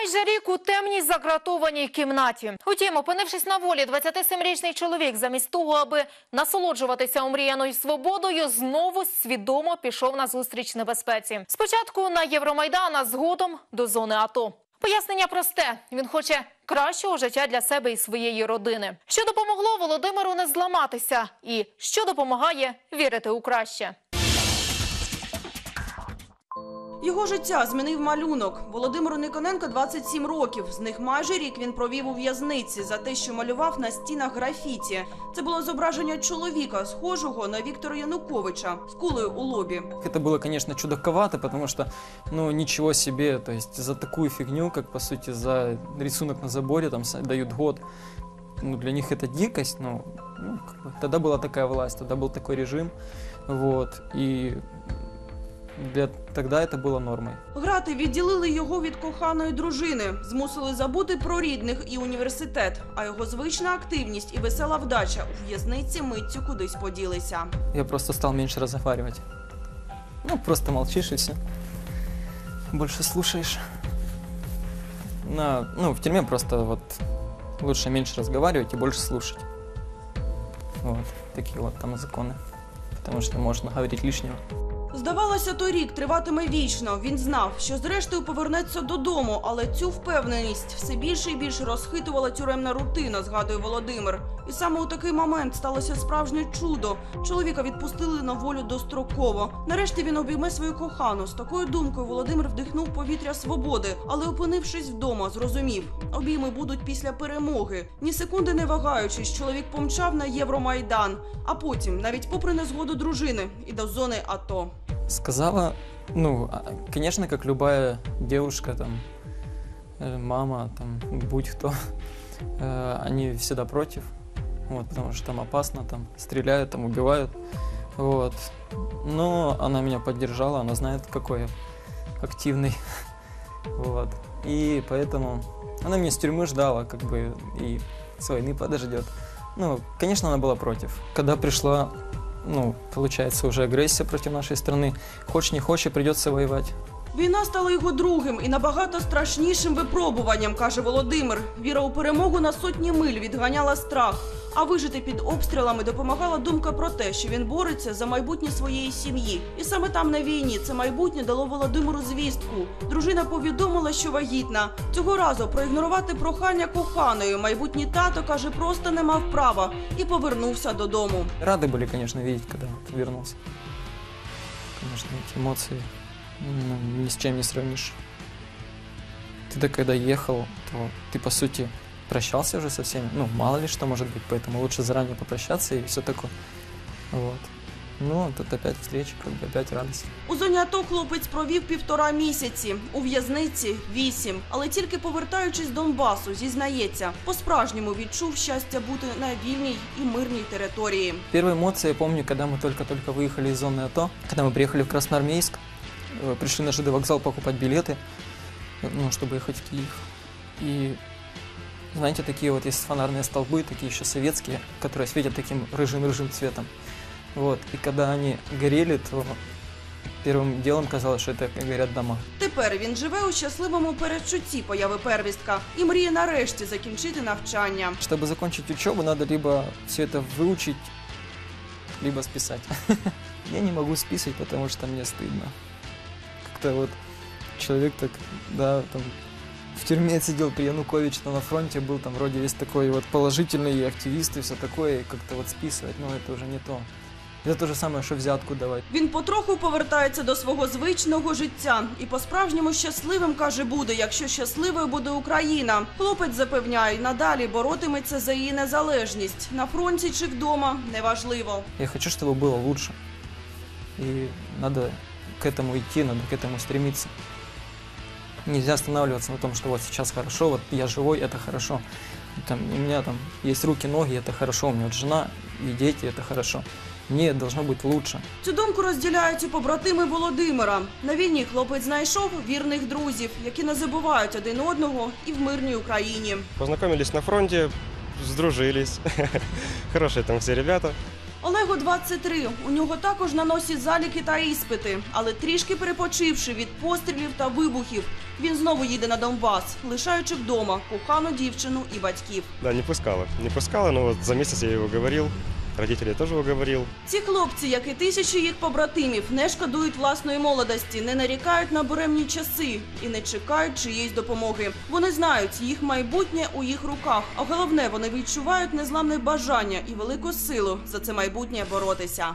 Майже рік у темній загратованій кімнаті. Утім, опинившись на волі, 27-річний чоловік замість того, аби насолоджуватися омріяною свободою, знову свідомо пішов на зустріч небезпеці. Спочатку на Євромайдан, а згодом до зони АТО. Пояснення просте: він хоче кращого життя для себе і своєї родини. Що допомогло Володимиру не зламатися, і що допомагає вірити у краще. Його життя змінив малюнок. Володимиру Никоненко 27 років. З них майже рік він провів у в'язниці за те, що малював на стінах графіті. Це було зображення чоловіка, схожого на Віктора Януковича, з кулею у лобі. Это было, конечно, чудаковато, потому что, ну, ничего себе, то есть за такую фигню, как, по сути, за рисунок на заборе, там, с- дают год, ну, для них это дикость, ну, ну, как бы, тогда была такая власть, тогда был такой режим, вот, и для, тогда это было нормой. Грати відділили його від коханої дружини, змусили забути про рідних і університет. А його звична активність і весела вдача у в'язниці миттю кудись поділися. Я просто стал меньше разговаривать. Ну, просто молчишь и все. Больше слушаешь. На, ну, в тюрьме просто вот лучше меньше разговаривать и больше слушать. Вот, такие вот там законы. Потому что можно говорить лишнего. Здавалося, той рік триватиме вічно. Він знав, що зрештою повернеться додому, але цю впевненість все більше і більше розхитувала тюремна рутина, згадує Володимир. І саме у такий момент сталося справжнє чудо. Чоловіка відпустили на волю достроково. Нарешті він обійме свою кохану. З такою думкою Володимир вдихнув повітря свободи, але опинившись вдома, зрозумів, обійми будуть після перемоги. Ні секунди не вагаючись, чоловік помчав на Євромайдан, а потім, навіть попри незгоду дружини, і до зони АТО. Сказала, ну, а, конечно, как любая девушка, там, э, мама, там, будь кто, э, они всегда против, вот, потому что там опасно, там, стреляют, там, убивают, вот. Но она меня поддержала, она знает, какой я активный, вот. И поэтому она меня с тюрьмы ждала, как бы, и с войны подождет. Ну, конечно, она была против. Когда пришла ну, получается, уже агрессия против нашей страны. Хочешь не хочешь, придется воевать. Війна стала його другим і набагато страшнішим випробуванням, каже Володимир. Віра у перемогу на сотні миль відганяла страх. А вижити під обстрілами допомагала думка про те, що він бореться за майбутнє своєї сім'ї. І саме там на війні це майбутнє дало Володимиру звістку. Дружина повідомила, що вагітна. Цього разу проігнорувати прохання коханої. Майбутній тато каже, просто не мав права і повернувся додому. Рады были, конечно, видеть, когда ты вернулся. Конечно, эти эмоции ну, ни с чем не сравнишь. Ты так когда ехал, то ты, по сути, прощался уже со всеми. Ну, мало ли что может быть, поэтому лучше заранее попрощаться и все такое. Вот. Ну, а тут опять встреча, как бы опять радость. У зоні АТО хлопець провів півтора місяці, у в'язниці вісім. Але тільки повертаючись з Донбасу, зізнається, по-справжньому відчув щастя бути на вільній і мирній території. Первые эмоции я помню, когда мы только-только выехали из зоны АТО, когда мы приехали в Красноармейск, э, пришли на ЖД вокзал покупать билеты, э, ну, чтобы ехать в Киев. И, знаете, такие вот есть фонарные столбы, такие еще советские, которые светят таким рыжим-рыжим цветом. Вот, и когда они горели, то первым делом казалось, что это горят дома. Тепер він живе у щасливому передчутті появи первістка і мріє нарешті закінчити навчання. Чтобы закончить учебу, надо либо все это выучить, либо списать. Я не могу списать, потому что мне стыдно. Как-то вот человек так, да, там в тюрьме сидел при Януковиче, но на фронте был там вроде весь такой вот положительный и активист и все такое, и как-то вот списывать, ну это уже не то. Это то же самое, что взятку давать. Він потроху повертається до свого звичного життя і по-справжньому щасливим каже буде, якщо щасливою буде Україна. Хлопець запевняє, надалі боротиметься за її незалежність на фронті чи вдома неважливо. Я хочу, чтобы было лучше. И надо к этому идти, надо к этому стремиться. Нельзя останавливаться на том, что вот сейчас хорошо, вот я живой, это хорошо. Там, у меня там есть руки, ноги, это хорошо, у меня вот жена и дети, это хорошо. Нет, должно быть лучше. Цю думку розділяють і побратими Володимира. На війні хлопець знайшов вірних друзів, які не забувають один одного і в мирній Україні. Познакомились на фронте, сдружились. Хорошие там все ребята. Олегу 23. У нього також на носі заліки та іспити. Але трішки перепочивши від пострілів та вибухів, він знову їде на Донбас, лишаючи вдома кохану дівчину і батьків. Да, не пускала. Не пускала, але за місяць я його уговорил. Родителей теж уговорил. Ці хлопці, як і тисячі їх побратимів, не шкодують власної молодості, не нарікають на буремні часи і не чекають чиєїсь допомоги. Вони знають, їх майбутнє у їх руках. А головне, вони відчувають незламне бажання і велику силу за це майбутнє боротися.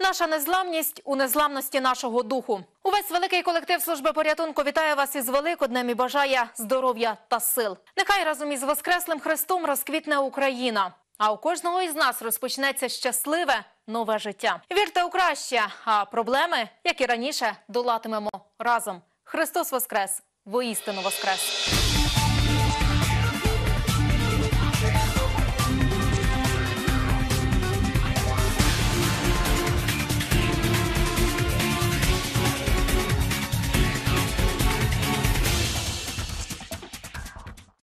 Наша незламність у незламності нашого духу. Увесь великий колектив служби порятунку вітає вас із Великоднем і бажає здоров'я та сил. Нехай разом із Воскреслим Христом розквітне Україна. А у кожного із нас розпочнеться щасливе нове життя. Вірте у краще, а проблеми, як і раніше, долатимемо разом. Христос Воскрес! Воістину Воскрес!